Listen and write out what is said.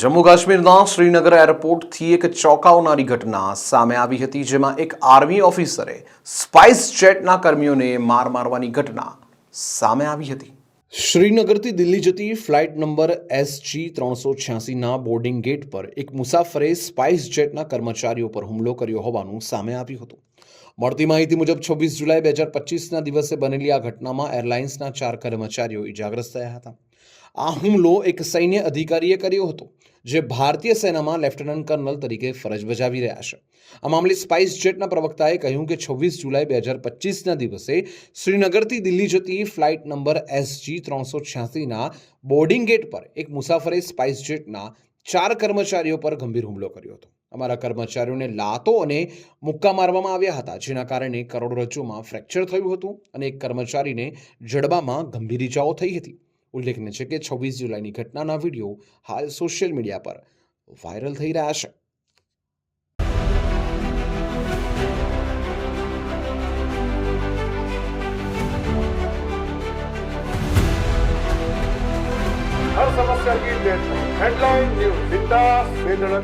જમ્મુ કાશ્મીરના શ્રીનગર એરપોર્ટથી એક ચોંકાવનારી ઘટના સામે આવી હતી, જેમાં એક આર્મી ઓફિસરે સ્પાઇસ જેટના કર્મીઓને માર મારવાની ઘટના સામે આવી હતી. શ્રીનગરથી દિલ્હી જતી ફ્લાઇટ નંબર એસજી ત્રણસો છ્યાસીના બોર્ડિંગ ગેટ પર એક મુસાફરે સ્પાઇસ જેટના કર્મચારીઓ પર હુમલો કર્યો હોવાનું સામે આવ્યું હતું. મળતી માહિતી મુજબ છવ્વીસ જુલાઈ બે હજાર પચીસના દિવસે બનેલી આ ઘટનામાં એરલાઇન્સના ચાર કર્મચારીઓ ઇજાગ્રસ્ત થયા હતા. આ હુમલો એક સૈન્ય અધિકારીએ કર્યો હતો, જે ભારતીય સેનામાં લેફ્ટનન્ટ કર્નલ તરીકે ફરજ બજાવી રહ્યા છે. આ મામલે સ્પાઇસ જેટના પ્રવક્તાએ કહ્યું કે છવ્વીસ જુલાઈ બે હજાર પચીસના દિવસે શ્રીનગરથી દિલ્હી જતી ફ્લાઇટ નંબર એસજી ત્રણસો છ્યાસીના બોર્ડિંગ ગેટ પર એક મુસાફરે સ્પાઇસ જેટના ચાર કર્મચારીઓ પર ગંભીર હુમલો કર્યો હતો. અમારા કર્મચારીઓને લાતો અને મુક્કા મારવામાં આવ્યા હતા, જેના કારણે કરોડરજ્જુમાં ફ્રેક્ચર થયું હતું અને એક કર્મચારીને જડબામાં ગંભીર ઇજાઓ થઈ હતી. ઉલ્લેખનીય છે કે છવ્વીસ જુલાઈની ઘટનાના વીડિયો હાલ સોશિયલ મીડિયા પર વાયરલ થઈ રહ્યા છે. Headline news